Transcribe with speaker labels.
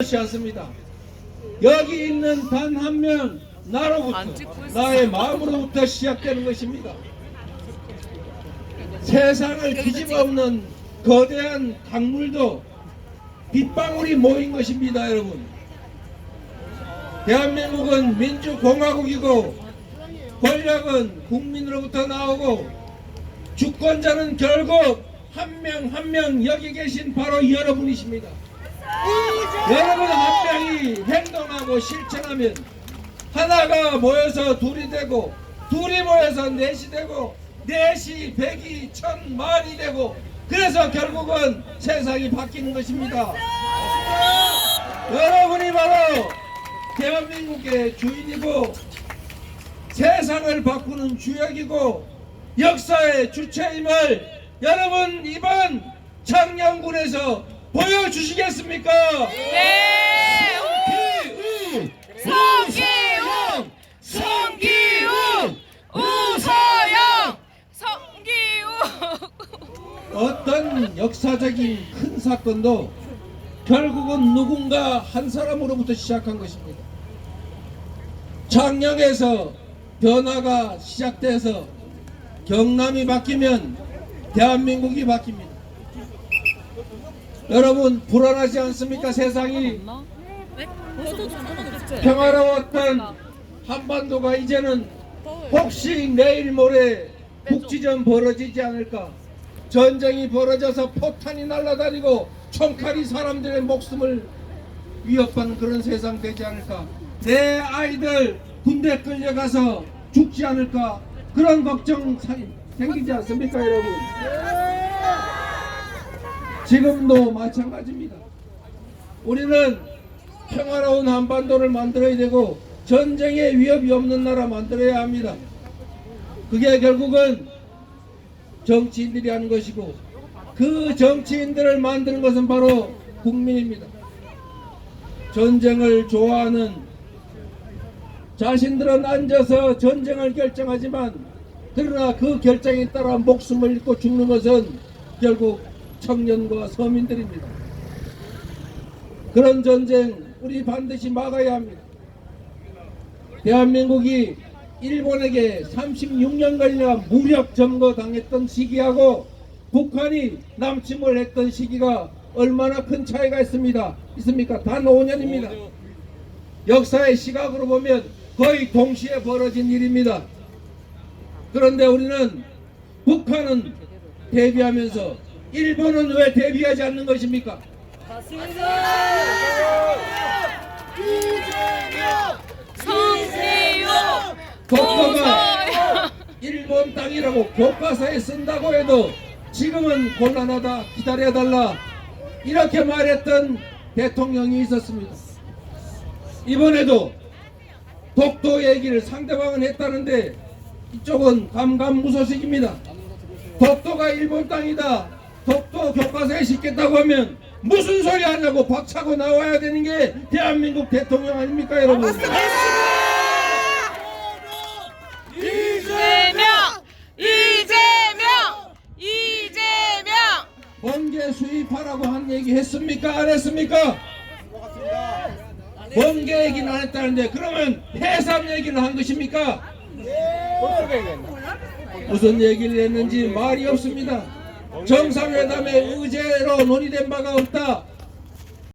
Speaker 1: 것이 않습니다. 여기 있는 단 한 명 나로부터 나의 마음으로부터 시작되는 것입니다. 세상을 뒤집어엎는 거대한 강물도 빗방울이 모인 것입니다, 여러분. 대한민국은 민주공화국이고 권력은 국민으로부터 나오고 주권자는 결국 한 명 한 명 여기 계신 바로 여러분이십니다. 여러분 한 명이 행동하고 실천하면 하나가 모여서 둘이 되고 둘이 모여서 넷이 되고 넷이 백이 천 만이 되고 그래서 결국은 세상이 바뀌는 것입니다. 여러분이 바로 대한민국의 주인이고 세상을 바꾸는 주역이고 역사의 주체임을 여러분 이번 창녕군에서 보여주시겠습니까?
Speaker 2: 네!
Speaker 1: 기우!
Speaker 2: 성기훈! 성기훈! 우서영! 성기훈!
Speaker 1: 어떤 역사적인 큰 사건도 결국은 누군가 한 사람으로부터 시작한 것입니다. 창녕에서 변화가 시작돼서 경남이 바뀌면 대한민국이 바뀝니다. 여러분 불안하지 않습니까? 세상이 평화로웠던 한반도가 이제는 혹시 내일 모레 국지전 벌어지지 않을까? 전쟁이 벌어져서 포탄이 날아다니고 총칼이 사람들의 목숨을 위협하는 그런 세상 되지 않을까? 내 아이들 군대 끌려가서 죽지 않을까? 그런 걱정 사- 생기지 않습니까, 여러분? 지금도 마찬가지입니다. 우리는 평화로운 한반도를 만들어야 되고 전쟁의 위협이 없는 나라 만들어야 합니다. 그게 결국은 정치인들이 하는 것이고 그 정치인들을 만드는 것은 바로 국민입니다. 전쟁을 좋아하는 자신들은 앉아서 전쟁을 결정하지만 그러나 그 결정에 따라 목숨을 잃고 죽는 것은 결국 청년과 서민들입니다. 그런 전쟁 우리 반드시 막아야 합니다. 대한민국이 일본에게 36년 걸려 무력 점거 당했던 시기하고 북한이 남침을 했던 시기가 얼마나 큰 차이가 있습니다. 있습니까? 단 5년입니다. 역사의 시각으로 보면 거의 동시에 벌어진 일입니다. 그런데 우리는 북한은 대비하면서 일본은 왜 대비하지 않는 것입니까? 독도가
Speaker 2: 우서영!
Speaker 1: 일본 땅이라고 교과서에 쓴다고 해도 지금은 곤란하다 기다려달라 이렇게 말했던 대통령이 있었습니다. 이번에도 독도 얘기를 상대방은 했다는데 이쪽은 감감무소식입니다. 독도가 일본 땅이다. 독도 교과서에 싣겠다고 하면 무슨 소리 하냐고 박차고 나와야 되는 게 대한민국 대통령 아닙니까 여러분?
Speaker 2: 이재명! 이재명! 이재명!
Speaker 1: 번개 수입하라고 한 얘기 했습니까? 안 했습니까? 번개 얘기는 안 했다는데 그러면 해삼 얘기를 한 것입니까? 무슨 얘기를 했는지 말이 없습니다. 정상회담에 의제로 논의된 바가 없다.